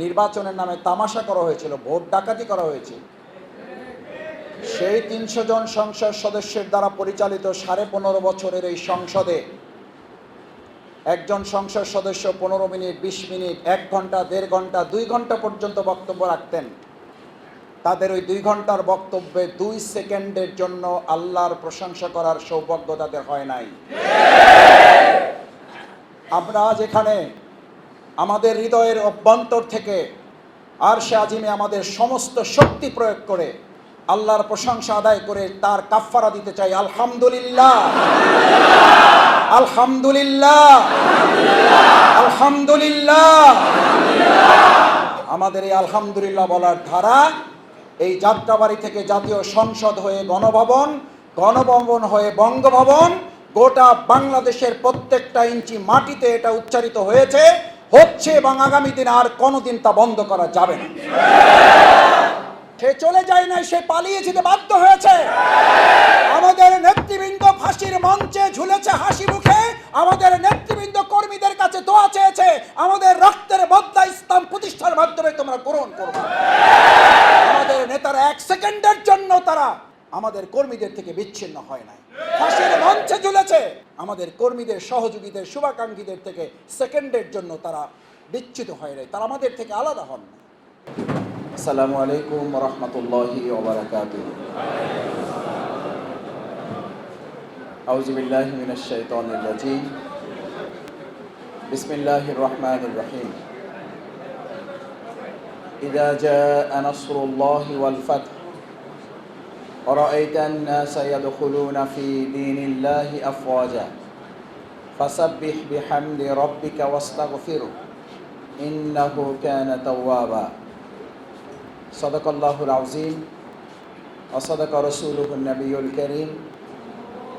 নির্বাচনের নামে তামাশা করা হয়েছিল, ভোট ডাকাতি করা হয়েছে। সেই তিনশো জন সংসদ সদস্যের দ্বারা পরিচালিত সাড়ে পনেরো বছরের এই সংসদে একজন সংসদ সদস্য পনেরো মিনিট, বিশ মিনিট, এক ঘণ্টা, দেড় ঘণ্টা, দুই ঘণ্টা পর্যন্ত বক্তব্য রাখতেন। তাদের ওই দুই ঘণ্টার বক্তব্যে দুই সেকেন্ডের জন্য আল্লাহর প্রশংসা করার সৌভাগ্য তাদের হয় নাই। আমরা এখানে আমাদের হৃদয়ের অভ্যন্তর থেকে আর সে আজিমে আমাদের সমস্ত শক্তি প্রয়োগ করে আল্লাহর প্রশংসা আদায় করে তার কাফফারা দিতে চাই। আলহামদুলিল্লাহ। আলহামদুলিল্লাহ। আলহামদুলিল্লাহ। আমাদের এই আলহামদুলিল্লাহ বলার ধারা এই যাত্রাবাড়ি থেকে জাতীয় সংসদ হয়ে গণভবন গণভবন হয়ে বঙ্গভবন, গোটা বাংলাদেশের প্রত্যেকটা ইঞ্চি মাটিতে এটা উচ্চারিত হয়েছে। হচ্ছে এবং আগামী দিন আর কোনোদিন তা বন্ধ করা যাবে না। সে চলে যায় না সে পালিয়ে যেতে বাধ্য হয়েছে। আমাদের নেতৃবৃন্দ ফাঁসির মঞ্চে ঝুলেছে হাসি মুখে, আমাদের নেতৃবৃন্দ কর্মীদের কাছে দোয়া চেয়েছে, আমাদের রক্তের বদলা ইসলাম প্রতিষ্ঠার মাধ্যমে তোমরা গ্রহণ করবে। আমাদের নেতারা এক সেকেন্ডের জন্য তারা আমাদের কর্মীদের থেকে বিচ্ছিন্ন হয় নাই ফাঁসির মঞ্চে ঝুলেছে আমাদের কর্মীদের সহযোগীদের শুভাকাঙ্ক্ষীদের থেকে সেকেন্ডের জন্য তারা বিচ্ছিত হয় নাই তারা আমাদের থেকে আলাদা হন না আসসালামু আলাইকুম রহমতুল্লাহি ওবরাকাতুহ أعوذ بالله من الشيطان الرجيم بسم الله الرحمن الرحيم إذا جاء نصر الله والفتح ورأيت الناس يدخلون في دين الله أفواجا فسبح بحمد ربك واستغفره إنه كان توابا صدق الله العظيم وصدق رسوله النبي الكريم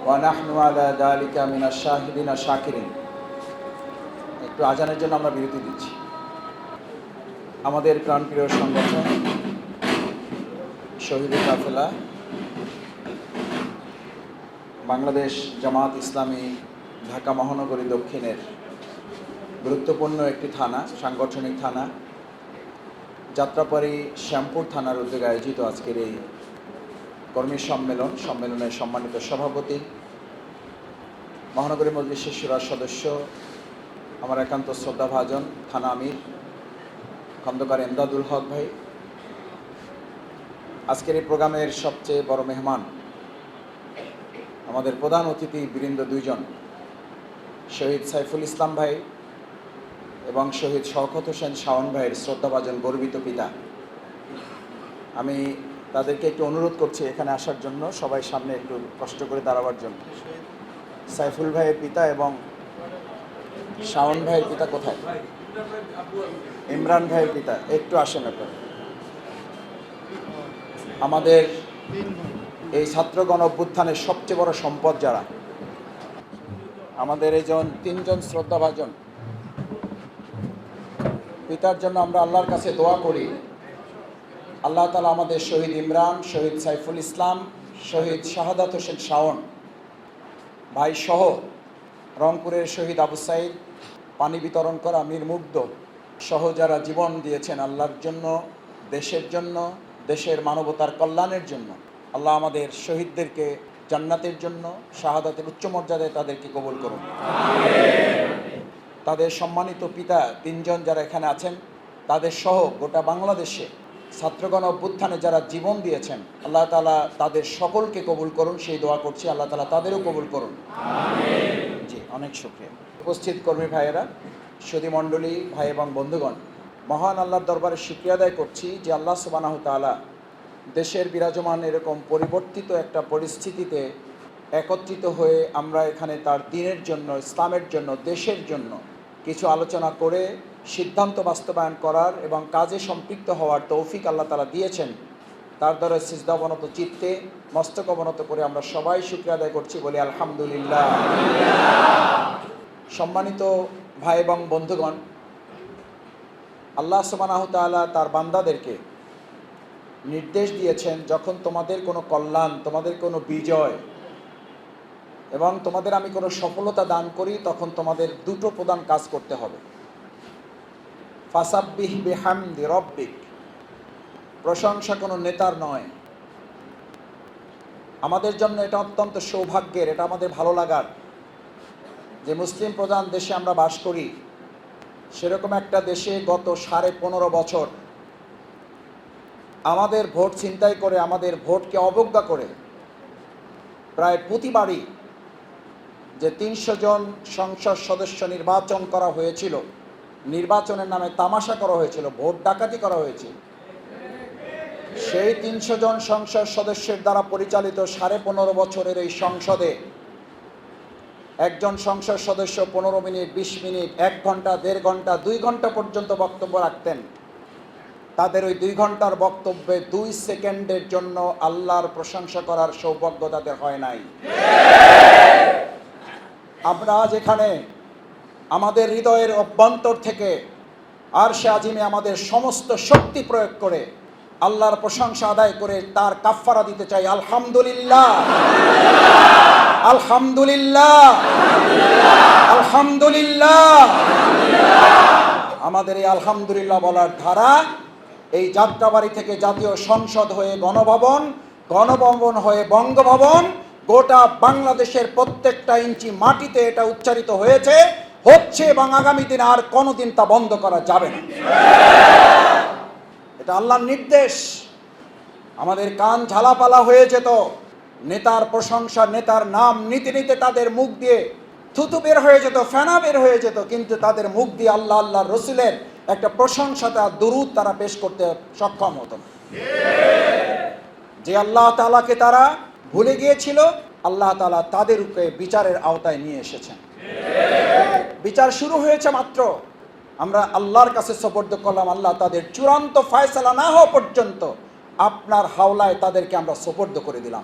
ونحن على ذلك من الشاهدين الشاكرين একটু আজানের জন্য আমরা বিরতি দিচ্ছি আমাদের প্রাণপ্রিয় সংগঠন শহীদ কাফেলা বাংলাদেশ জামাত ইসলামী ঢাকা মহানগরী দক্ষিণের গুরুত্বপূর্ণ একটি থানা, সাংগঠনিক থানা। যাত্রাপাড়ি শ্যামপুর থানার উদ্যোগে আয়োজিত আজকের এই কর্মী সম্মেলন, সম্মেলনের সম্মানিত সভাপতি, মহানগরী মজলিসের সুরার সদস্য, আমার একান্ত শ্রদ্ধাভাজন থানা আমির, খন্দকার এমদাদুল হক ভাই আজকের এই প্রোগ্রামের সবচেয়ে বড় মেহমান আমাদের প্রধান অতিথি বীরেন্দ্র দুইজন, শহীদ সাইফুল ইসলাম ভাই এবং শহীদ শওকত হোসেন শাওন ভাইয়ের শ্রদ্ধাভাজন গর্বিত পিতা। আমি তাদেরকে একটু অনুরোধ করছি এখানে আসার জন্য, সবাই সামনে একটু কষ্ট করে দাঁড়াবার জন্য। সাইফুল ভাইয়ের পিতা এবং শাওন ভাইয়ের পিতা কোথায়? ইমরান ভাইয়ের পিতা, একটু আসেন আপনার। আমাদের এই ছাত্রগণ অভ্যুত্থানের সবচেয়ে বড় সম্পদ যারা? আমাদের এই জন তিনজন শ্রদ্ধাভাজন। পিতার জন্য আমরা আল্লাহর কাছে দোয়া করি। আল্লাহ তালা আমাদের শহীদ ইমরান, শহীদ সাইফুল ইসলাম, শহীদ শাহাদাত হোসেন শাওন ভাই সহ রংপুরের শহীদ আবু সাইদ, পানি বিতরণ করা মীর মুগ্ধ সহ যারা জীবন দিয়েছেন আল্লাহর জন্য, দেশের জন্য দেশের মানবতার কল্যাণের জন্য, আল্লাহ আমাদের শহীদদেরকে জান্নাতের জন্য, শাহাদাতের উচ্চ মর্যাদায় তাদেরকে কবুল করুন। তাদের সম্মানিত পিতা তিনজন যারা এখানে আছেন, তাদের সহ গোটা বাংলাদেশে ছাত্রগণ অভ্যুত্থানে যারা জীবন দিয়েছেন, আল্লাহ তালা তাদের সকলকে কবুল করুন, সেই দোয়া করছি, আল্লাহ তালা তাদেরও কবুল করুন। জি, অনেক শুক্রিয়া। উপস্থিত কর্মী ভাইয়েরা সুদী মণ্ডলী ভাই এবং বন্ধুগণ মহান আল্লাহর দরবারে শুক্রিয়া আদায় করছি যে আল্লাহ সুবানাহ তালা দেশের বিরাজমান এরকম পরিবর্তিত একটা পরিস্থিতিতে একত্রিত হয়ে আমরা এখানে তার দিনের জন্য, ইসলামের জন্য, দেশের জন্য কিছু আলোচনা করে সিদ্ধান্ত বাস্তবায়ন করার এবং কাজে সম্পৃক্ত হওয়ার তৌফিক আল্লাহ তালা দিয়েছেন। তার দ্বারা সিজদাবনত চিত্তে, মস্তক অবনত করে আমরা সবাই শুক্রিয়া আদায় করছি বলি আলহামদুলিল্লাহ। সম্মানিত ভাই এবং বন্ধুগণ আল্লাহ সুবানাহ তার বান্দাদেরকে নির্দেশ দিয়েছেন, যখন তোমাদের কোনো কল্যাণ, তোমাদের কোনো বিজয় এবং তোমাদের আমি কোনো সফলতা দান করি, তখন তোমাদের দুটো প্রধান কাজ করতে হবে। ফাসাব্বিহ বিহামদি রব্বিক, প্রশংসা কোনো নেতার নয়। আমাদের জন্য এটা অত্যন্ত সৌভাগ্যের, এটা আমাদের ভালো লাগার। যে মুসলিম প্রধান দেশে আমরা বাস করি সেরকম একটা দেশে গত সাড়ে পনেরো বছর আমাদের ভোট ছিনতাই করে, আমাদের ভোটকে অবজ্ঞা করে প্রায় প্রতিবারই যে তিনশো জন সংসদ সদস্য নির্বাচন করা হয়েছিল, নির্বাচনের নামে তামাশা করা হয়েছিল, ভোট ডাকাতি করা হয়েছিল সেই তিনশো জন সংসদ সদস্যের দ্বারা পরিচালিত সাড়ে পনেরো বছরের এই সংসদে একজন সংসদ সদস্য পনেরো মিনিট, বিশ মিনিট, এক ঘণ্টা, দেড় ঘণ্টা, দুই ঘণ্টা পর্যন্ত বক্তব্য রাখতেন। তাদের ওই দুই ঘণ্টার বক্তব্যে দুই সেকেন্ডের জন্য আল্লাহর প্রশংসা করার সৌভাগ্য তাদের হয় নাই। আমরা আজ এখানে আমাদের হৃদয়ের অভ্যন্তর থেকে আর সে আজিমে আমাদের সমস্ত শক্তি প্রয়োগ করে আল্লাহর প্রশংসা আদায় করে তার কাফফারা দিতে চাই, আলহামদুলিল্লাহ। আলহামদুলিল্লাহ। আলহামদুলিল্লাহ। আমাদের এই আলহামদুলিল্লাহ বলার ধারা, এই যাত্রাবাড়ি থেকে জাতীয় সংসদ হয়ে গণভবন গণভবন হয়ে বঙ্গভবন, গোটা বাংলাদেশের প্রত্যেকটা ইঞ্চি মাটিতে এটা উচ্চারিত হয়েছে। হচ্ছে এবং আগামী দিনে আর কোনোদিন তা বন্ধ করা যাবে না। এটা আল্লাহর নির্দেশ। আমাদের কান ঝালাপালা হয়ে যেত। নেতার প্রশংসা, নেতার নাম, নিতে নিতে তাদের মুখ দিয়ে থুতু বের হয়ে যেত, ফেনা বের হয়ে যেত, কিন্তু তাদের মুখ দিয়ে আল্লাহ আল্লাহ রসুলের একটা প্রশংসা, তার দুরুদ তারা পেশ করতে সক্ষম হতো। না। যে আল্লাহ তালাকে তারা ভুলে গিয়েছিল, আল্লাহ তালা তাদের উপরে বিচারের আওতায় নিয়ে এসেছেন। বিচার শুরু হয়েছে মাত্র আমরা আল্লাহর কাছে সপর্দ করলাম, আল্লাহ তাদের চূড়ান্ত ফয়সালা না হওয়া পর্যন্ত আপনার হাওলায় তাদেরকে আমরা সোপর্দ করে দিলাম।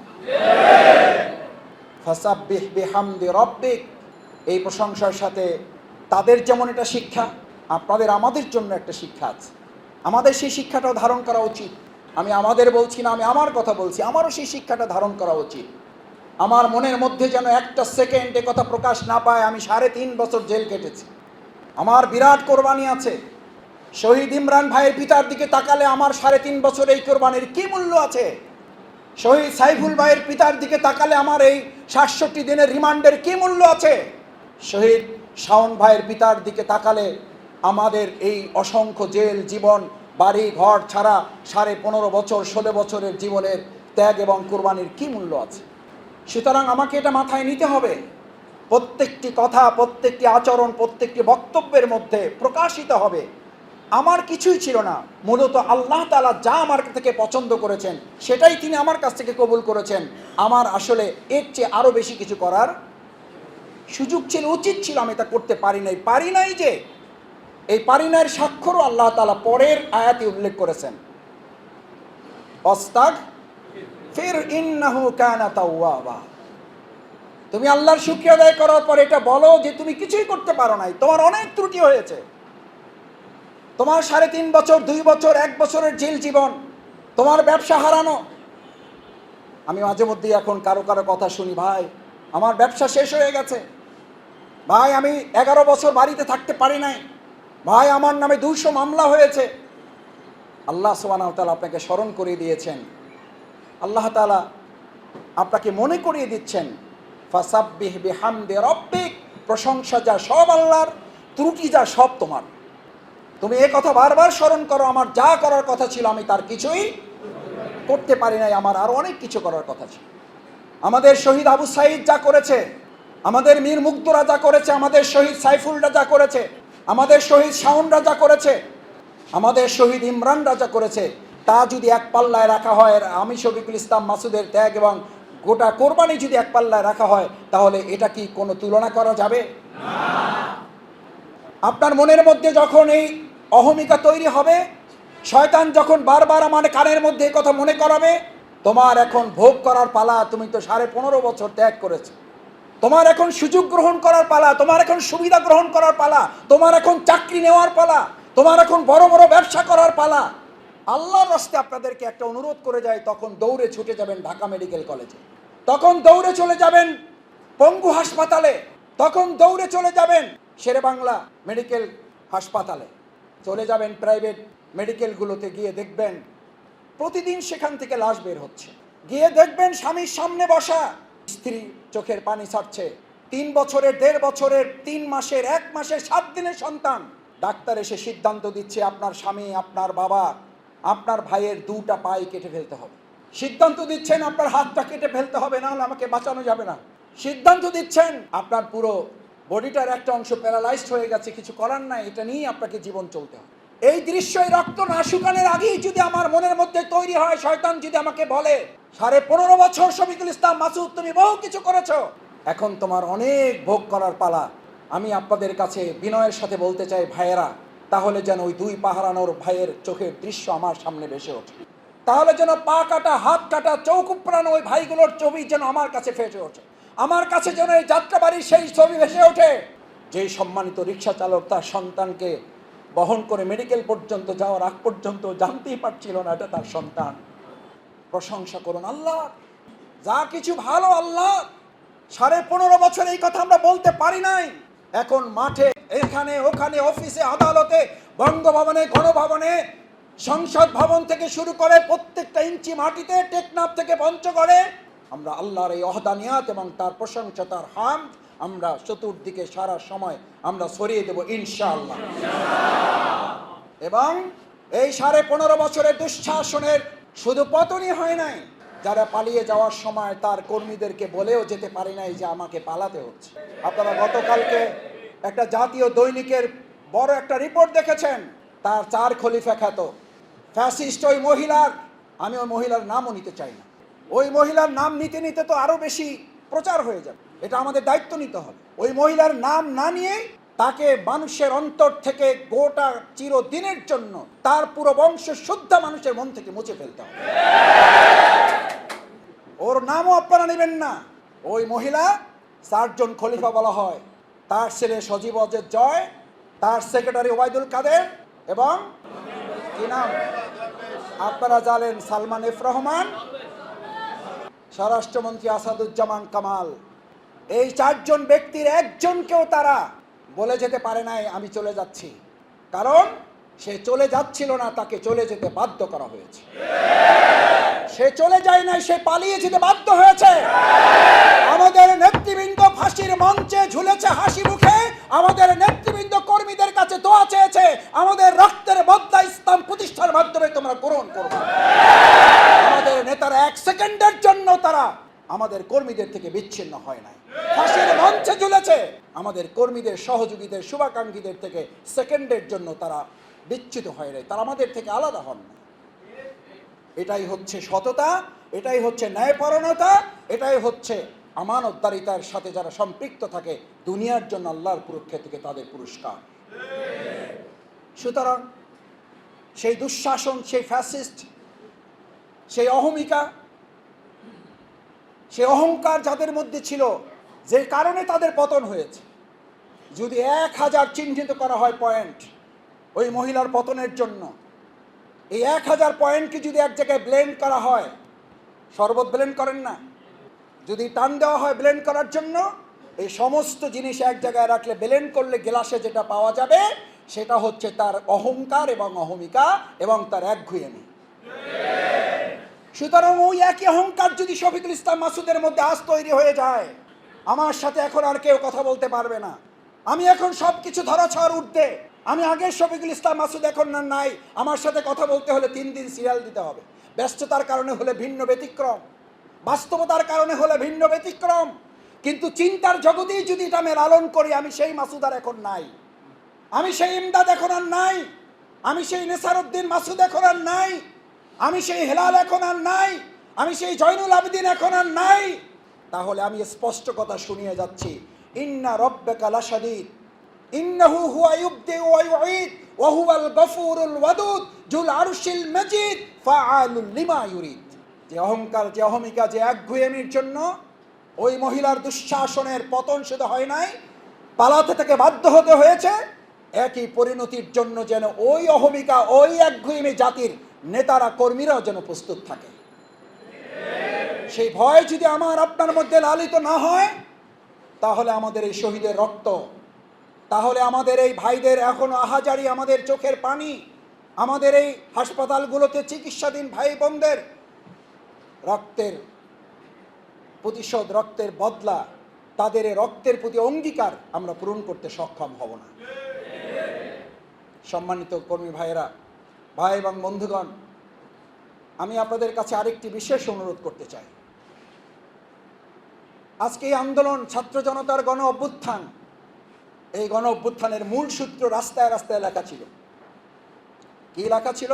এই প্রশংসার সাথে তাদের যেমন এটা শিক্ষা, আপনাদের আমাদের জন্য একটা শিক্ষা আছে। আমাদের সেই শিক্ষাটাও ধারণ করা উচিত। আমি আমাদের বলছি না, আমি আমার কথা বলছি, আমারও সেই শিক্ষাটা ধারণ করা উচিত। আমার মনের মধ্যে যেন একটা সেকেন্ড কথা প্রকাশ না পায়, আমি সাড়ে তিন বছর জেল কেটেছি। আমার বিরাট কোরবানি আছে। শহীদ ইমরান ভাইয়ের পিতার দিকে তাকালে আমার সাড়ে তিন বছর এই কোরবানির কি মূল্য আছে? শহীদ সাইফুল ভাইয়ের পিতার দিকে তাকালে আমার এই সাতষট্টি দিনের রিমান্ডের কি মূল্য আছে? শহীদ শাওন ভাইয়ের পিতার দিকে তাকালে আমাদের এই অসংখ্য জেল, জীবন, বাড়ি, ঘর ছাড়া সাড়ে পনেরো বছর, ষোলো বছরের জীবনের ত্যাগ এবং কোরবানির কি মূল্য আছে? সুতরাং আমাকে এটা মাথায় নিতে হবে। প্রত্যেকটি কথা, প্রত্যেকটি আচরণ, প্রত্যেকটি বক্তব্যের মধ্যে প্রকাশিত হবে। আমার কিছুই ছিল না। মূলত আল্লাহ তালা যা আমার থেকে পছন্দ করেছেন, সেটাই তিনি আমার কাছ থেকে কবুল করেছেন। আমার আসলে এর চেয়ে আরও বেশি কিছু করার সুযোগ ছিল, উচিত ছিল আমি তা করতে পারি নাই। পারি নাই যে, এই পারি নাইয়ের স্বাক্ষরও আল্লাহ তালা পরের আয়াতে উল্লেখ করেছেন। অস্তাগ ফির ইন্নাহু কানা তাওয়াবা। তুমি আল্লাহর শুক্রিয়া আদায় করার পর এটা বলো যে তুমি কিছুই করতে পারো নাই। তোমার অনেক ত্রুটি হয়েছে। তোমার সাড়ে তিন বছর, দুই বছর, এক বছরের জেল জীবন, তোমার ব্যবসা হারানো। আমি মাঝে মধ্যে এখন কারও কারও কথা শুনি, ভাই, আমার ব্যবসা শেষ হয়ে গেছে। ভাই, আমি এগারো বছর বাড়িতে থাকতে পারি নাই। ভাই, আমার নামে দুইশো মামলা হয়েছে। আল্লাহ সুবাহ তালা আপনাকে স্মরণ করিয়ে দিয়েছেন। আল্লাহ তালা আপনাকে মনে করিয়ে দিচ্ছেন ফাসাব্বিহ বিহামদে রব্বিক। প্রশংসা যা সব আল্লাহর, ত্রুটি যা সব তোমার। তুমি এ কথা বারবার স্মরণ করো, আমার যা করার কথা ছিল আমি তার কিছুই করতে পারি নাই, আমার আরও অনেক কিছু করার কথা ছিল। আমাদের শহীদ আবু সাইদ যা করেছে, আমাদের মীর মুগ্ধরা যা করেছে, আমাদের শহীদ সাইফুলরা যা করেছে, আমাদের শহীদ শাওনরা যা করেছে, আমাদের শহীদ ইমরান রাজা করেছে, তা যদি এক পাল্লায় রাখা হয়, আমি শফিকুল ইসলাম মাসুদের ত্যাগ এবং গোটা কোরবানি যদি এক পাল্লায় রাখা হয়, তাহলে এটা কি কোনো তুলনা করা যাবে? আপনার মনের মধ্যে যখন এই অহমিকা তৈরি হবে, শয়তান যখন বারবার আমার কানের মধ্যে কথা মনে করাবে, তোমার এখন ভোগ করার পালা তুমি তো সাড়ে পনেরো বছর ত্যাগ করেছ। তোমার এখন সুযোগ গ্রহণ করার পালা, তোমার এখন সুবিধা গ্রহণ করার পালা, তোমার এখন চাকরি নেওয়ার পালা, তোমার এখন বড় বড় ব্যবসা করার পালা। আল্লাহর রাস্তে আপনাদেরকে একটা অনুরোধ করে যায়, তখন দৌড়ে ছুটে যাবেন ঢাকা মেডিকেল কলেজে। তখন দৌড়ে চলে যাবেন পঙ্গু হাসপাতালে। তখন দৌড়ে চলে যাবেন শেরে বাংলা মেডিকেল হাসপাতালে। চলে যাবেন প্রাইভেট মেডিকেলগুলোতে গিয়ে দেখবেন প্রতিদিন সেখান থেকে লাশ বের হচ্ছে। গিয়ে দেখবেন স্বামীর সামনে বসা। স্ত্রী চোখের পানি ছাড়ছে। তিন বছরের, দেড় বছরের, তিন মাসের, এক মাসের, সাত দিনের সন্তান। ডাক্তার এসে সিদ্ধান্ত দিচ্ছে, আপনার স্বামী, আপনার বাবা আপনার ভাইয়ের দুটা পায়ে কেটে ফেলতে হবে। সিদ্ধান্ত দিচ্ছেন আপনার হাতটা কেটে ফেলতে হবে, না হলে আমাকে বাঁচানো যাবে না। সিদ্ধান্ত দিচ্ছেন, আপনার পুরো বডিটার একটা অংশ প্যারালাইজড হয়ে গেছে, কিছু করার নাই, এটা নিয়েই আপনাকে জীবন চলতে হবে। এই দৃশ্য রক্ত না শুকানোর আগেই যদি আমার মনের মধ্যে তৈরি হয়, শয়তান যদি আমাকে বলে, সাড়ে পনেরো বছর শফিকুল ইসলাম, মাসুদ, তুমি বহু কিছু করেছ। এখন তোমার অনেক ভোগ করার পালা। আমি আপনাদের কাছে বিনয়ের সাথে বলতে চাই, ভাইয়েরা তাহলে যেন ওই দুই পাহারানোর ভাইয়ের চোখের দৃশ্য আমার সামনে ভেসে ওঠে। তাহলে যেন পা কাটা, হাত কাটা চৌক ওই ভাইগুলোর ছবি যেন আমার কাছে ফেসে ওঠে। আমার কাছে যেন এই যাত্রাবাড়ির সেই ছবি ভেসে ওঠে। যেই সম্মানিত রিক্সা চালক তার সন্তানকে বহন করে মেডিকেল পর্যন্ত যাওয়ার আগ পর্যন্ত জানতেই পারছিল না এটা তার সন্তান। প্রশংসা করুন আল্লাহ। যা কিছু ভালো আল্লাহ। সাড়ে পনেরো বছর এই কথা আমরা বলতে পারি নাই। এখন মাঠে, এখানে, ওখানে, অফিসে, আদালতে, বঙ্গভবনে, গণভবনে, সংসদ ভবন থেকে শুরু করে প্রত্যেকটা ইঞ্চি মাটিতে টেকনাফ থেকে পঞ্চগড়ে আমরা আল্লাহর এই অহদানিয়াত এবং তার প্রশংসা, তার হাম, আমরা চতুর্দিকে সারা সময় আমরা ছড়িয়ে দেব ইনশাআল্লাহ। এবং এই সাড়ে পনেরো বছরের দুঃশাসনের শুধু পতনই হয় নাই যারা পালিয়ে যাওয়ার সময় তার কর্মীদেরকে বলেও যেতে পারি নাই যে আমাকে পালাতে হচ্ছে। আপনারা গতকালকে একটা জাতীয় দৈনিকের বড় একটা রিপোর্ট দেখেছেন, তার চার খলিফা খ্যাত। ফ্যাসিস্ট ওই মহিলার, আমি ওই মহিলার নামও নিতে চাই না। ওই মহিলার নাম নিতে নিতে তো আরও বেশি প্রচার হয়ে যাবে। এটা আমাদের দায়িত্ব নিতে হবে। ওই মহিলার নাম না নিয়ে তাকে মানুষের অন্তর থেকে গোটা চিরদিনের জন্য তার পুরো বংশ শুদ্ধ মানুষের মন থেকে মুছে ফেলতে হবে। ওর নামও আপনারা নেবেন না। ওই মহিলা চারজন খলিফা বলা হয়। তার ছেলে সজীব অজের জয়, তার সেক্রেটারি ওবায়দুল কাদের এবং কি নাম? আপনারা জানেন সালমান এফ রহমান, স্বরাষ্ট্রমন্ত্রী আসাদুজ্জামান কামাল। এই চারজন ব্যক্তির একজনকেও তারা বলে যেতে পারে নাই, আমি চলে যাচ্ছি। কারণ সে চলে যাচ্ছিল না, তাকে চলে যেতে বাধ্য করা হয়েছে। সে চলে যায় নাই, সে পালিয়ে যেতে বাধ্য হয়েছে। আমাদের নেতৃবৃন্দ ফাঁসির মঞ্চে ঝুলেছে হাসি মুখে, আমাদের নেতৃবৃন্দ কর্মীদের কাছে দোয়া চেয়েছে, আমাদের রক্তের বদলা ইসলাম প্রতিষ্ঠার মাধ্যমে তোমরা গ্রহণ করবে। আমাদের নেতারা এক সেকেন্ডের জন্য তারা আমাদের কর্মীদের থেকে বিচ্ছিন্ন হয় নাই। ফাঁসির মঞ্চে ঝুলেছে, আমাদের কর্মীদের সহযোগীদের, শুভাকাঙ্ক্ষীদের থেকে সেকেন্ডের জন্য তারা বিচ্ছিত হয় নাই, তারা আমাদের থেকে আলাদা হন না এটাই হচ্ছে সততা, এটাই হচ্ছে ন্যায়পরণতা এটাই হচ্ছে আমানতদারিতার সাথে যারা সম্পৃক্ত থাকে, দুনিয়ার জন্য আল্লাহর পুরক্ষে থেকে তাদের পুরস্কার। সুতরাং সেই দুঃশাসন, সেই ফ্যাসিস্ট সেই অহমিকা সে অহংকার যাদের মধ্যে ছিল, যে কারণে তাদের পতন হয়েছে। যদি এক হাজার চিহ্নিত করা হয় পয়েন্ট ওই মহিলার পতনের জন্য এই এক হাজার পয়েন্টকে যদি এক জায়গায় ব্লেন্ড করা হয়, শরবত ব্লেন্ড করেন না। যদি টান দেওয়া হয় ব্লেন্ড করার জন্য, এই সমস্ত জিনিস এক জায়গায় রাখলে ব্লেন্ড করলে গ্লাসে যেটা পাওয়া যাবে, সেটা হচ্ছে তার অহংকার এবং অহমিকা এবং তার একঘুয়েমি সুতরাং ওই একই অহংকার যদি শফিকুল ইসলাম মাসুদের মধ্যে আজ তৈরি হয়ে যায়, আমার সাথে এখন আর কেউ কথা বলতে পারবে না। আমি এখন সব কিছু ধরা ছাড় উঠতে আমি আগের শফিকুল ইসলাম মাসুদ, এখন আর নাই। আমার সাথে কথা বলতে হলে তিন দিন সিরিয়াল দিতে হবে। ব্যস্ততার কারণে হলে ভিন্ন ব্যতিক্রম। বাস্তবতার কারণে হলে ভিন্ন ব্যতিক্রম। কিন্তু চিন্তার জগতেই যদি এটা আমি লালন করি, আমি সেই মাসুদ আর এখন নাই। আমি সেই ইমদাদ এখন আর নাই। আমি সেই নেসারউদ্দিন মাসুদ এখন আর নাই। আমি সেই হেলাল এখন আর নাই। আমি সেই জয়নুল আবেদিন এখন আর নাই। তাহলে আমি স্পষ্ট কথা শুনিয়ে যাচ্ছি। ইন্না রব্বাকা লাশাদীদ। ইউবদি ওয়া ইউঈদ ওয়া হুয়াল গফুরুল ওয়াদুদ, জুল আরশিল মাজিদ ফাআলুল লিমা ইউরিদ। যে অহংকার, যে অহমিকা, যে একগুয়েমির জন্য ওই মহিলার দুঃশাসনের পতন শুধু হয় নাই, পালাতে থেকে বাধ্য হতে হয়েছে। একই পরিণতির জন্য যেন ওই অহমিকা, ওই একগুয়েমি জাতির নেতারা, কর্মীরাও যেন প্রস্তুত থাকে। সেই ভয় যদি আমার আপনার মধ্যে লালিত না হয়, তাহলে আমাদের এই শহীদের রক্ত তাহলে আমাদের এই ভাইদের এখনও আহাজারি আমাদের চোখের পানি। আমাদের এই হাসপাতালগুলোতে চিকিৎসাধীন ভাই বোনদের রক্তের প্রতিশোধ, রক্তের বদলা, তাদের রক্তের প্রতি অঙ্গীকার আমরা পূরণ করতে সক্ষম হব না। সম্মানিত কর্মী ভাইয়েরা, ভাই এবং বন্ধুগণ, আমি আপনাদের কাছে আরেকটি বিশেষ অনুরোধ করতে চাই। আজকে এই আন্দোলন ছাত্র জনতার গণ অভ্যুত্থান এই গণ অভ্যুত্থানের মূল সূত্র রাস্তায় রাস্তায় লেখা ছিল। কি লেখা ছিল?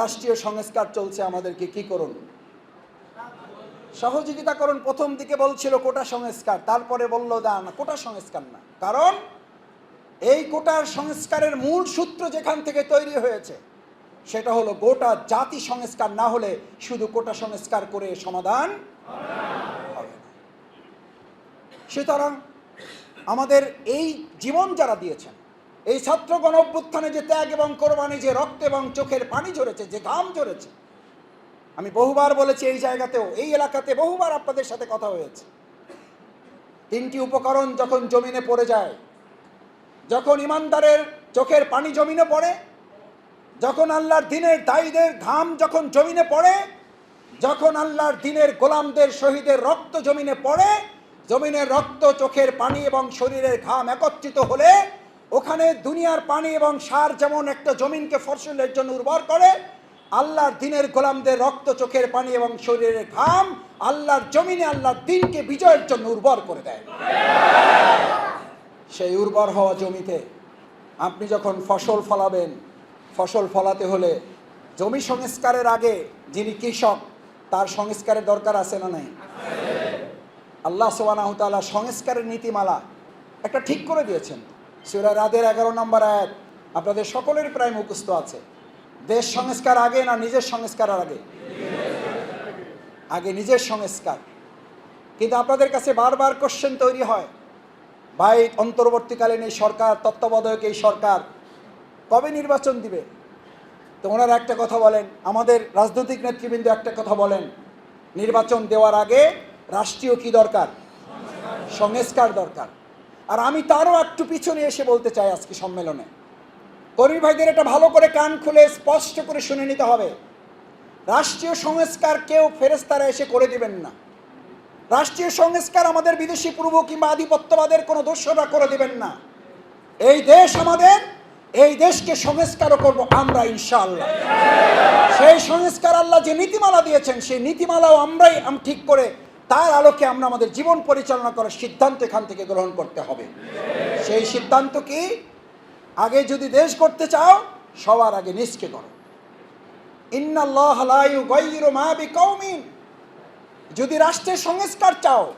রাষ্ট্রীয় সংস্কার চলছে আমাদেরকে কি করুন? সহযোগিতা করুন প্রথম দিকে বলছিল কোটা সংস্কার, তারপরে বলল দা না, কোটা সংস্কার না। কারণ এই কোটার সংস্কারের মূল সূত্র যেখান থেকে তৈরি হয়েছে, সেটা হলো গোটা জাতি সংস্কার না হলে শুধু কোটা সংস্কার করে সমাধান হবে। সুতরাং আমাদের এই জীবন যারা দিয়েছেন, এই ছাত্র গণ অভ্যুত্থানে যে ত্যাগ এবং কোরবানি, যে রক্ত এবং চোখের পানি ঝরেছে, যে ঘাম ঝরেছে, আমি বহুবার বলেছি এই জায়গাতেও, এই এলাকাতে বহুবার আপনাদের সাথে কথা হয়েছে। তিনটি উপকরণ যখন জমিনে পড়ে যায়, যখন ইমানদারের চোখের পানি জমিনে পড়ে, যখন আল্লাহর দিনের দায়ীদের ঘাম যখন জমিনে পড়ে, যখন আল্লাহর দিনের গোলামদের, শহীদের রক্ত জমিনে পড়ে জমিনের রক্ত, চোখের পানি এবং শরীরের ঘাম একত্রিত হলে ওখানে দুনিয়ার পানি এবং সার যেমন একটা জমিনকে ফসলের জন্য উর্বর করে, আল্লাহর দিনের গোলামদের রক্ত, চোখের পানি এবং শরীরের ঘাম আল্লাহর জমিনে, আল্লাহর দিনকে বিজয়ের জন্য উর্বর করে দেয়। সেই উর্বর হওয়া জমিতে আপনি যখন ফসল ফলাবেন, ফসল ফলাতে হলে জমি সংস্কারের আগে যিনি কৃষক, তার সংস্কারের দরকার আছে না নাই? আল্লাহ সোবানাহতালা সংস্কারের নীতিমালা একটা ঠিক করে দিয়েছেন। সুরা রাদের এগারো নম্বর আয়াত, আপনাদের সকলের প্রায় মুখস্থ আছে। দেশ সংস্কার আগে না নিজের সংস্কারের আগে? আগে নিজের সংস্কার। কিন্তু আপনাদের কাছে বারবার কোশ্চেন তৈরি হয়, ভাই, অন্তর্বর্তীকালীন এই সরকার, তত্ত্বাবধায়ক এই সরকার কবে নির্বাচন দিবে? তো ওনারা একটা কথা বলেন, আমাদের রাজনৈতিক নেতৃবৃন্দ একটা কথা বলেন, নির্বাচন দেওয়ার আগে রাষ্ট্রীয় কি দরকার? সংস্কার দরকার। আর আমি তারও একটু পিছনে এসে বলতে চাই আজকে সম্মেলনে। কর্মী ভাইদের এটা ভালো করে কান খুলে স্পষ্ট করে শুনে নিতে হবে। রাষ্ট্রীয় সংস্কার কেউ ফেরেস্তারা এসে করে দিবেন না। রাষ্ট্রীয় সংস্কার আমাদের বিদেশি পূর্ব কিংবা আধিপত্যবাদের কোনো দোষরা করে দিবেন না। এই দেশ আমাদের, এই দেশকে সংস্কারও করব আমরা ইনশাআল্লাহ। সেই সংস্কার আল্লাহ যে নীতিমালা দিয়েছেন, সেই নীতিমালাও আমরাই আম ঠিক করে তার আলোকে আমরা আমাদের জীবন পরিচালনা করার সিদ্ধান্ত এখান থেকে গ্রহণ করতে হবে। সেই সিদ্ধান্ত কি? আগে যদি দেশ করতে চাও, সবার আগে নিজকে করো। ইন্নাল্লাহ লা ইউগাইয়িরু মা বিকাউমিন যদি রাষ্ট্রের সংস্কার চাও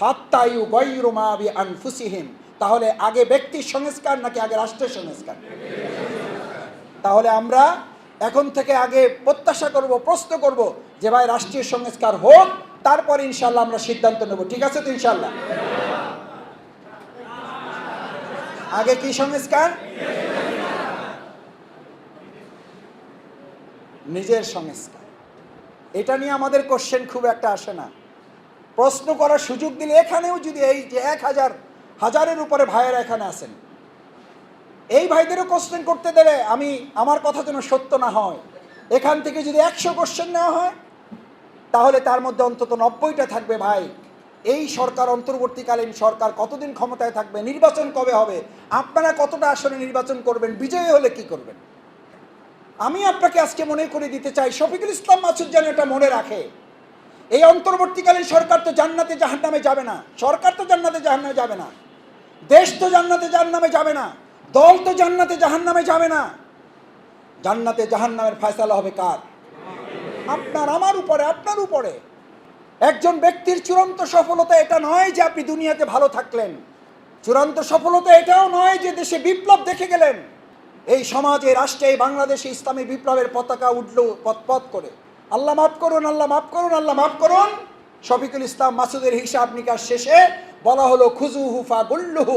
হাত্তায়ু গৈরু মাবি আনফুসিহিম তাহলে আগে ব্যক্তির সংস্কার নাকি আগে রাষ্ট্রের সংস্কার? তাহলে আমরা এখন থেকে আগে প্রত্যাশা করব, প্রশ্ন করব যে ভাই রাষ্ট্রীয় সংস্কার হোক, তারপর ইনশাল্লাহ আমরা সিদ্ধান্ত নেব। ঠিক আছে তো ইনশাল্লাহ আগে কি সংস্কার? নিজের সংস্কার। এটা নিয়ে আমাদের কোশ্চেন খুব একটা আসে না। প্রশ্ন করার সুযোগ দিলে এখানেও যদি এই যে এক হাজার, হাজারের উপরে ভাইয়েরা এখানে আছেন এই ভাইদেরও কোশ্চেন করতে দিলে আমি আমার কথা যেন সত্য না হয়। এখান থেকে যদি একশো কোশ্চেন নেওয়া হয়, তাহলে তার মধ্যে অন্তত নব্বইটা থাকবে ভাই। এই সরকার অন্তর্বর্তীকালীন সরকার কতদিন ক্ষমতায় থাকবে, নির্বাচন কবে হবে, আপনারা কতটা আসনে নির্বাচন করবেন, বিজয়ী হলে কি করবেন? আমি আপনাকে আজকে মনে করে দিতে চাই, শফিকুল ইসলাম মাসুদ যেন এটা মনে রাখে। এই অন্তর্বর্তীকালীন সরকার তো জান্নাতে জাহান্নামে যাবে না, সরকার তো জান্নাতে জাহান্নামে যাবে না, দেশ তো জান্নাতে জাহান্নামে যাবে না। দল তো জান্নাতে জাহান্নামে যাবে না। জান্নাতে জাহান্নামের ফয়সালা হবে কার? আপনার আমার উপরে, আপনার উপরে। একজন ব্যক্তির চূড়ান্ত সফলতা এটা নয় যে আপনি দুনিয়াতে ভালো থাকলেন। চূড়ান্ত সফলতা এটাও নয় যে দেশে বিপ্লব দেখে গেলেন। এই সমাজে, রাষ্ট্রে, বাংলাদেশে ইসলামী বিপ্লবের পতাকা উঠল পথ করে। আল্লাহ মাফ করুন, আল্লাহ মাফ করুন, আল্লাহ মাফ করুন। শফিকুল ইসলাম মাসুদের হিসাব নিকাশ শেষে বলা হলো খুজু হুফা গুল্লুহু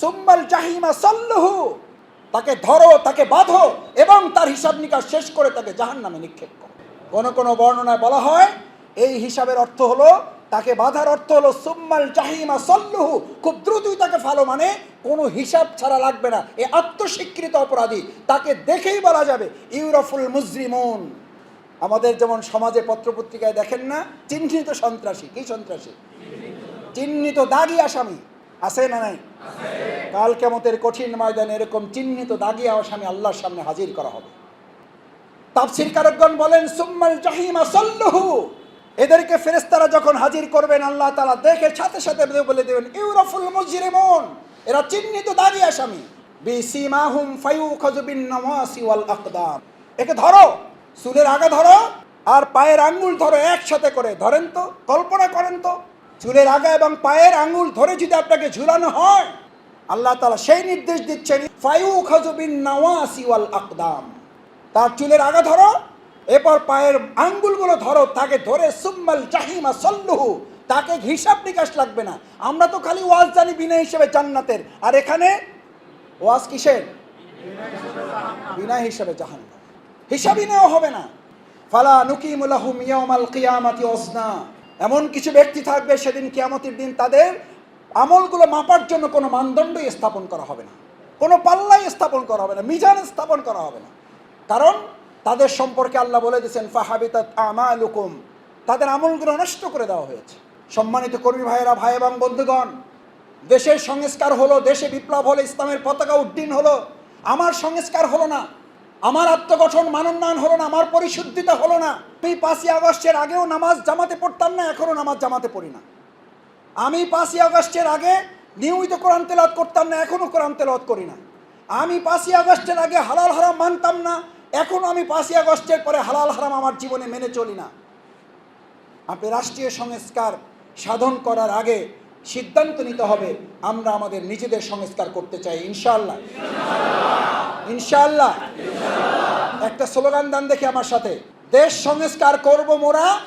সুম্মাল জাহিমা সল্লুহু, তাকে ধরো, তাকে বাঁধো এবং তার হিসাব নিকাশ শেষ করে তাকে জাহান নামে নিক্ষেপ করো। কোন কোনো বর্ণনায় বলা হয়, এই হিসাবের অর্থ হলো, তাকে বাধার অর্থ হলো সুম্মাল জাহিমা সল্লুহু, খুব দ্রুতই তাকে ফালো মানে কোনো হিসাব ছাড়া লাগবে না, এ আত্মস্বীকৃত অপরাধী, তাকে দেখেই বলা যাবে, ইউরফুল মুজরিমুন। আমাদের যেমন সমাজে পত্রপত্রিকায় দেখেন না, চিহ্নিত সন্ত্রাসী, কি সন্ত্রাসী? চিহ্নিত দাগি আসামি। আছে না নাই? কাল কেমতের কঠিন ময়দানে এরকম চিহ্নিত দাগি আসামি আল্লাহর সামনে হাজির করা হবে। তাফসির কারকগণ বলেন, সুম্মাল জাহিমা সল্লুহু। এদেরকে ফেরেশতারা যখন হাজির করবেন, আল্লাহ তাআলা দেখে সাথে সাথে বলে দেবেন, ইউরাফুল মুজরিমুন। এরা চিহ্নিত দাগি আসামি। বিসিমাহুম ফায়ুখাযু বিন নাওয়াসি ওয়াল আকদাম একে ধরো, চুলের আগা ধরো, আর পায়ের আঙ্গুল ধরো একসাথে করে। ধরেন তো, কল্পনা করেন তো। চুলের আগা এবং পায়ের আঙ্গুল ধরে যদি আপনাকে ঝুলানো হয়, আল্লাহ তালা সেই নির্দেশ দিচ্ছেন, ফায়ুখাযু বিন নাওয়াসি ওয়াল আকদাম। তার চুলের আগা ধরো, এরপর পায়ের আঙ্গুলগুলো ধরো, তাকে ধরে সুম্মাল জাহিমা সল্লুহু, তাকে হিসাব নিকাশ লাগবে না। আমরা তো খালি ওয়াজ জানি বিনা হিসেবে জান্নাতের। আর এখানে ওয়াজ কিসের? বিনা হিসেবে জাহান্ন হিসাবই নেওয়া হবে না। ফালা নুকিমুলাহুম ইয়াউমাল কিয়ামাতি ওসনা এমন কিছু ব্যক্তি থাকবে সেদিন কিয়ামতের দিন তাদের আমলগুলো মাপার জন্য কোনো মানদণ্ডই স্থাপন করা হবে না। কোনো পাল্লাই স্থাপন করা হবে না, মিজান স্থাপন করা হবে না। কারণ তাদের সম্পর্কে আল্লাহ বলে দিয়েছেন, ফাহাবিতাত আমালুকুম। তাদের আমলগুলো নষ্ট করে দেওয়া হয়েছে। সম্মানিত কর্মী ভাইয়েরা, ভাই এবং বন্ধুগণ, দেশের সংস্কার হলো, দেশে বিপ্লব হলো, ইসলামের পতাকা উড্ডীন হলো। আমার সংস্কার হলো না আমার আত্মগঠন মানোন্নয়ন হলো না, আমার পরিশুদ্ধিতা হলো না। আমি পাঁচই আগস্টের আগেও নামাজ জামাতে পড়তাম না, এখনও নামাজ জামাতে পড়ি না। আমি পাঁচই আগস্টের আগে নিয়মিত কোরআন তেলাওয়াত করতাম না, এখনও কোরআন তেলাওয়াত করি না। আমি পাঁচই আগস্টের আগে হালাল হারাম মানতাম না, এখনও আমি পাঁচই আগস্টের পরে হালাল হারাম আমার জীবনে মেনে চলি না। আপনি রাষ্ট্রীয় সংস্কার সাধন করার আগে সিদ্ধান্ত নিতে হবে, আমরা আমাদের নিজেদের সংস্কার করতে চাই, ইনশাআল্লাহ। ইনশাআল্লাহ। একটা স্লোগান দান দেখি আমার সাথে। দেশ সংস্কার করব মোরা।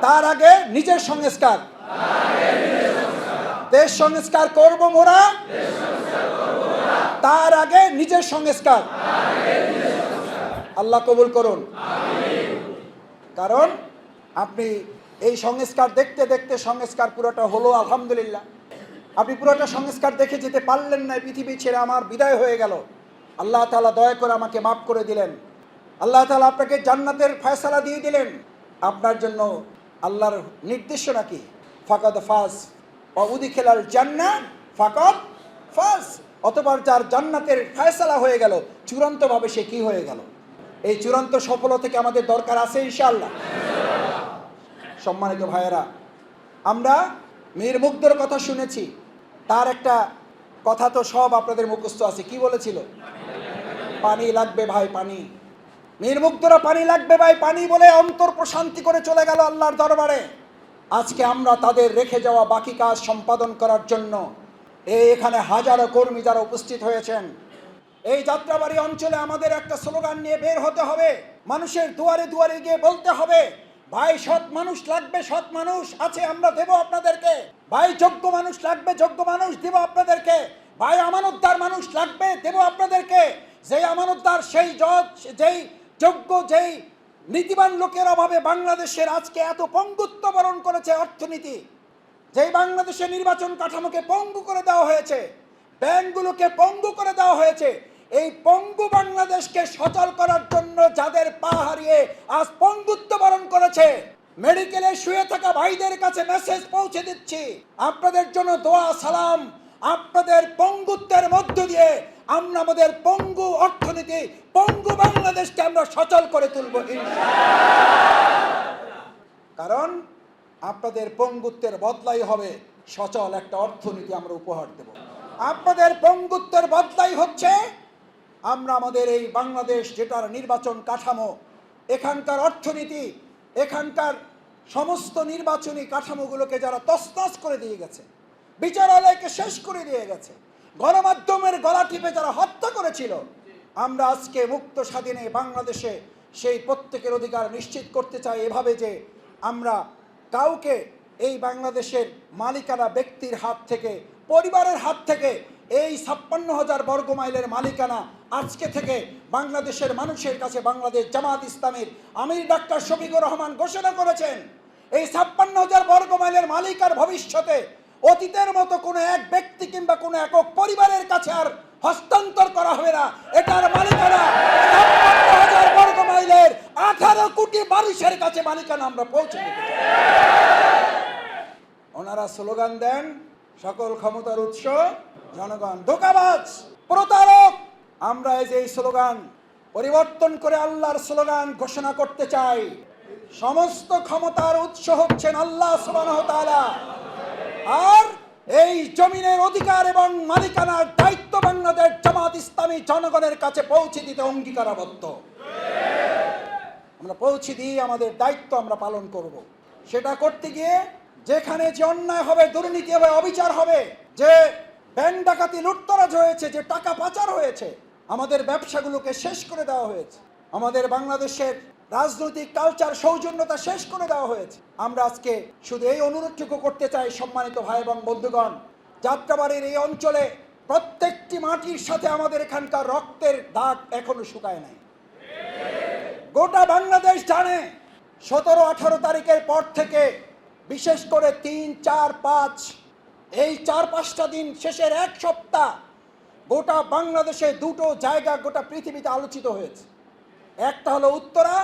তার আগে নিজের সংস্কার। দেশ সংস্কার করব মোরা। তার আগে নিজের সংস্কার। আল্লাহ কবুল করুন। কারণ আপনি এই সংস্কার দেখতে দেখতে সংস্কার পুরোটা হলো, আলহামদুলিল্লাহ। আপনি পুরোটা সংস্কার দেখে যেতে পারলেন না পৃথিবী ছেড়ে আমার বিদায় হয়ে গেল। আল্লাহ তাআলা দয়া করে আমাকে মাফ করে দিলেন। আল্লাহ তাআলা আপনাকে জান্নাতের ফয়সালা দিয়ে দিলেন। আপনার জন্য আল্লাহর নির্দেশনা কি? ফাকাদ ফাস অবুদি খেলার জান্না ফাকাদ ফাস অতবার যার জান্নাতের ফয়সালা হয়ে গেল, চূড়ান্তভাবে সে কি হয়ে গেল? এই চূড়ান্ত সফলতা থেকে আমাদের দরকার আছে ইনশাআল্লাহ। সম্মানিত ভাইয়েরা, আমরা মীর মুগ্ধর কথা শুনেছি। তার একটা কথা তো সব আপনাদের মুখস্থ আছে। কি বলেছিল? পানি লাগবে ভাই, পানি। মীর মুগ্ধরা পানি লাগবে ভাই, পানি বলে অন্তর প্রশান্তি করে চলে গেল আল্লাহর দরবারে। আজকে আমরা তাদের রেখে যাওয়া বাকি কাজ সম্পাদন করার জন্য এই এখানে হাজারো কর্মী যারা উপস্থিত হয়েছেন। এই যাত্রাবাড়ি অঞ্চলে আমাদের একটা স্লোগান নিয়ে বের হতে হবে। মানুষের দুয়ারে দুয়ারে গিয়ে বলতে হবে ভাই, সৎ মানুষ লাগবে, সৎ মানুষ আছে, আমরা দেব আপনাদেরকে। ভাই, যোগ্য মানুষ লাগবে, যোগ্য মানুষ দেব আপনাদেরকে। ভাই, আমানতদার মানুষ লাগবে, দেব আপনাদেরকে। যেই আমানতদার, সেই জজ, যেই যোগ্য, যেই নীতিবান লোকের অভাবে বাংলাদেশের আজকে এত পঙ্গুত্ব বরণ করেছে অর্থনীতি। যেই বাংলাদেশের নির্বাচন কাঠামোকে পঙ্গু করে দেওয়া হয়েছে, ব্যাংকগুলোকে পঙ্গু করে দেওয়া হয়েছে এই পঙ্গু বাংলাদেশকে সচল করার জন্য যাদের পা হারিয়ে আজ পঙ্গুত্ব বরণ করেছে, মেডিকেলে শুয়ে থাকা ভাইদের কাছে মেসেজ পৌঁছে দিচ্ছি। আপনাদের জন্য দোয়া, সালাম, আপনাদের পঙ্গুত্বের মধ্য দিয়ে আমরা আমাদের পঙ্গু অর্থনীতি, পঙ্গু বাংলাদেশকে আমরা সচল করে তুলব কারণ আপনাদের পঙ্গুত্বের বদলাই হবে, সচল একটা অর্থনীতি আমরা উপহার দেব। আপনাদের পঙ্গুত্বের বদলাই হচ্ছে আমরা আমাদের এই বাংলাদেশ যেটার নির্বাচন কাঠামো, এখানকার অর্থনীতি, এখানকার সমস্ত নির্বাচনী কাঠামোগুলোকে যারা তসতস করে দিয়ে গেছে, বিচারালয়কে শেষ করে দিয়ে গেছে, গণমাধ্যমের গলা টিপে যারা হত্যা করেছিল, আমরা আজকে মুক্ত স্বাধীনে বাংলাদেশে সেই প্রত্যেকের অধিকার নিশ্চিত করতে চাই এভাবে যে আমরা কাউকে এই বাংলাদেশের মালিকানা ব্যক্তির হাত থেকে, পরিবারের হাত থেকে এই ছাপ্পান্ন হাজার বর্গ মাইলের মালিকানা আজকে থেকে বাংলাদেশের মানুষের কাছে বাংলাদেশ জামাত ইসলামের আমির ডাক্তার শফিকুর রহমান ঘোষণা করেছেন, এই ছাপ্পান্ন হাজার বর্গ মাইলের মালিক আর ভবিষ্যতে অতীতের মতো কোনো এক ব্যক্তি কিংবা কোনো একক পরিবারের কাছে আর হস্তান্তর করা হবে না। এটার মালিকানা হাজার বর্গ মাইলের আঠারো কোটি মানুষের কাছে মালিকানা আমরা পৌঁছে ওনারা স্লোগান দেন, সকল ক্ষমতার উৎস জনগণ, ধোকাবাজ, প্রতারক। আমরা এই যে স্লোগান, পরিবর্তন করে আল্লাহর স্লোগান ঘোষণা করতে চাই। সমস্ত ক্ষমতার উৎস হচ্ছেন আল্লাহ আর এই জমিনের অধিকার এবং মালিকানার দায়িত্ব বাংলাদেশ জামাত ইসলামী জনগণের কাছে পৌঁছে দিতে অঙ্গীকারাবদ্ধ। আমরা পৌঁছে দিয়ে আমাদের দায়িত্ব আমরা পালন করব। সেটা করতে গিয়ে যেখানে যে অন্যায় হবে, দুর্নীতি হবে, অবিচার হবে, যে ব্যাংক ডাকাতি লুটতরাজ হয়েছে, যে টাকা পাচার হয়েছে, আমাদের ব্যবসাগুলোকে শেষ করে দেওয়া হয়েছে। আমাদের বাংলাদেশের রাজনৈতিক কালচার সৌজন্যতা শেষ করে দেওয়া হয়েছে। আমরা আজকে শুধু এই অনুরোধটুকু করতে চাই, সম্মানিত ভাই এবং বন্ধুগণ, যাত্রাবাড়ির এই অঞ্চলে প্রত্যেকটি মাটির সাথে আমাদের এখানকার রক্তের দাগ এখনও শুকায় নাই। গোটা বাংলাদেশ জানে, সতেরো আঠারো তারিখের পর থেকে বিশেষ করে তিন, চার, পাঁচ এই চার পাঁচটা দিন শেষের এক সপ্তাহ গোটা বাংলাদেশে দুটো জায়গা গোটা পৃথিবীতে আলোচিত হয়েছে। একটা হলো উত্তরা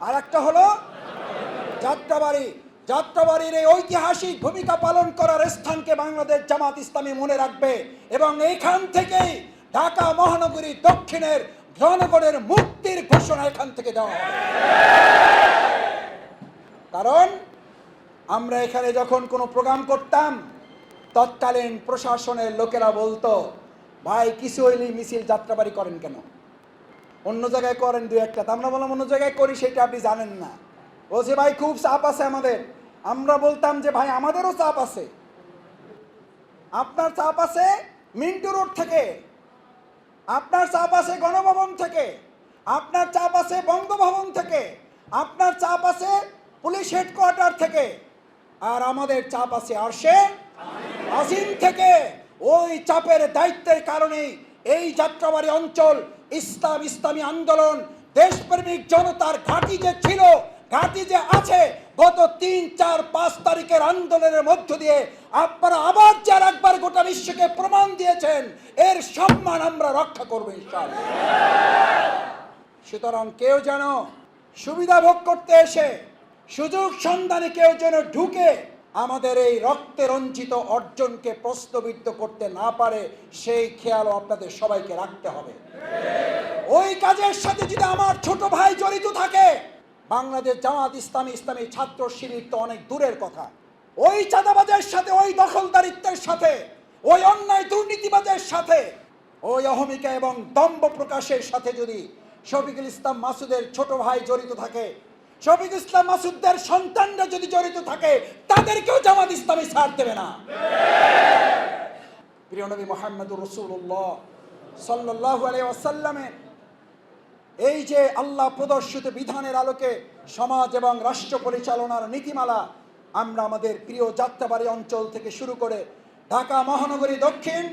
আর একটা হলো যাত্রাবাড়ি। যাত্রাবাড়ির এই ঐতিহাসিক ভূমিকা পালন করার স্থানকে বাংলাদেশ জামাত ইসলামী মনে রাখবে এবং এইখান থেকেই ঢাকা, মহানগরী দক্ষিণের জনগণের মুক্তির ঘোষণা এখান থেকে দেওয়া হবে। কারণ আমরা এখানে যখন কোনো প্রোগ্রাম করতাম তৎকালীন প্রশাসনের লোকেরা বলতো, ভাই, কিছু হইলেই মিছিল যাত্রাবাড়ি করেন কেন? অন্য জায়গায় করেন দু একটা। আমরা বললাম, অন্য জায়গায় করি, সেটা আপনি জানেন না। বলছে, ভাই, খুব চাপ আছে আমাদের। আমরা বলতাম যে, ভাই, আমাদেরও চাপ আছে। আপনার চাপ আছে মিন্টু রোড থেকে। আপনার চাপ আছে গণভবন থেকে। আপনার চাপ আছে বঙ্গভবন থেকে। আপনার চাপ আছে পুলিশ হেডকোয়ার্টার থেকে। আর আমাদের চাপ আছে আরশে আজিম থেকে ওই চাপের দায়িত্বের কারণেই এই যাত্রাবাড়ি অঞ্চল ইসলাম ইসলামী আন্দোলন, দেশপ্রেমিক জনতার ঘাঁটি যে ছিল, ঘাঁটি যে আছে, গত তিন, চার, পাঁচ তারিখের আন্দোলনের মধ্য দিয়ে আপনারা আবার যার একবার গোটা বিশ্বকে প্রমাণ দিয়েছেন, এর সম্মান আমরা রক্ষা করব সুতরাং কেউ যেন সুবিধা ভোগ করতে এসে, সুযোগ সন্ধানে কেউ যেন ঢুকে আমাদের এই রক্তে রঞ্জিত অর্জনকে প্রশ্নবিদ্ধ করতে না পারে, সেই খেয়ালও আপনাদের সবাইকে রাখতে হবে। ওই কাজের সাথে যদি আমার ছোট ভাই জড়িত থাকে, বাংলাদেশ জামাত ইসলামী ইসলামী ছাত্র শিবির তো অনেক দূরের কথা। ওই চাঁদাবাজের সাথে, ওই দখলদারিত্বের সাথে, ওই অন্যায় দুর্নীতিবাজের সাথে, ওই অহমিকা এবং দম্ভ প্রকাশের সাথে যদি শফিকুল ইসলাম মাসুদের ছোট ভাই জড়িত থাকে শফিকুল ইসলাম মাসুদদের সন্তানরা যদি জড়িত থাকে, তাদেরকেও জামাত ইসলামী ছাড় দেবে না। প্রিয় নবী মোহাম্মদুর রসুল্লাহ সাল্লাহ আলাই ওয়াসাল্লামের এই যে আল্লাহ প্রদর্শিত বিধানের আলোকে সমাজ এবং রাষ্ট্র পরিচালনার নীতিমালা আমরা আমাদের প্রিয় যাত্রাবাড়ি অঞ্চল থেকে শুরু করে ঢাকা মহানগরী দক্ষিণ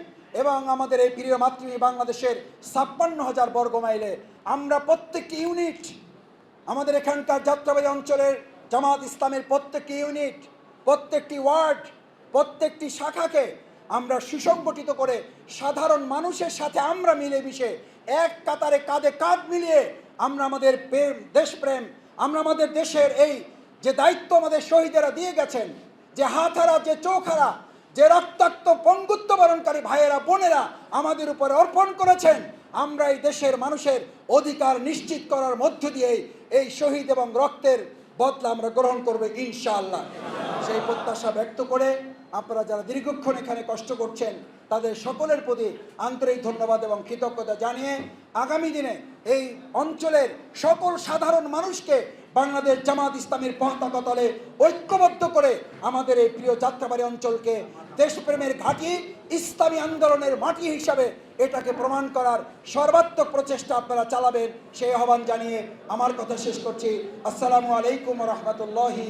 এবং আমাদের এই প্রিয় মাতৃভূমি বাংলাদেশের ছাপ্পান্ন হাজার বর্গ মাইলে আমরা প্রত্যেকটি ইউনিট আমাদের এখানকার যাত্রাবাড়ি অঞ্চলের জামাত ইসলামের প্রত্যেকটি ইউনিট, প্রত্যেকটি ওয়ার্ড, প্রত্যেকটি শাখাকে আমরা সুসংগঠিত করে সাধারণ মানুষের সাথে আমরা মিলেমিশে এক কাতারে কাঁধে কাঁধ মিলিয়ে আমরা আমাদের প্রেম, দেশপ্রেম, আমরা আমাদের দেশের এই যে দায়িত্ব আমাদের শহীদেরা দিয়ে গেছেন, যে হাত হারা যে চোখ হারা যে রক্তাক্ত পঙ্গুত্ব বরণকারী ভাইয়েরা, বোনেরা আমাদের উপরে অর্পণ করেছেন আমরা এই দেশের মানুষের অধিকার নিশ্চিত করার মধ্য দিয়ে এই শহীদ এবং রক্তের বদলা আমরা গ্রহণ করবে ইনশাআল্লাহ। সেই প্রত্যাশা ব্যক্ত করে আপনারা যারা দীর্ঘক্ষণ এখানে কষ্ট করছেন, তাদের সকলের প্রতি আন্তরিক ধন্যবাদ এবং কৃতজ্ঞতা জানিয়ে আগামী দিনে এই অঞ্চলের সকল সাধারণ মানুষকে বাংলাদেশ জামাত ইসলামের পতাকা তলে ঐক্যবদ্ধ করে আমাদের এই প্রিয় যাত্রাবাড়ি অঞ্চলকে দেশপ্রেমের ঘাঁটি ইসলামী আন্দোলনের মাটি হিসাবে এটাকে প্রমাণ করার সর্বাত্মক প্রচেষ্টা আপনারা চালাবেন, সেই আহ্বান জানিয়ে আমার কথা শেষ করছি। আসসালামু আলাইকুম রহমতুল্লাহি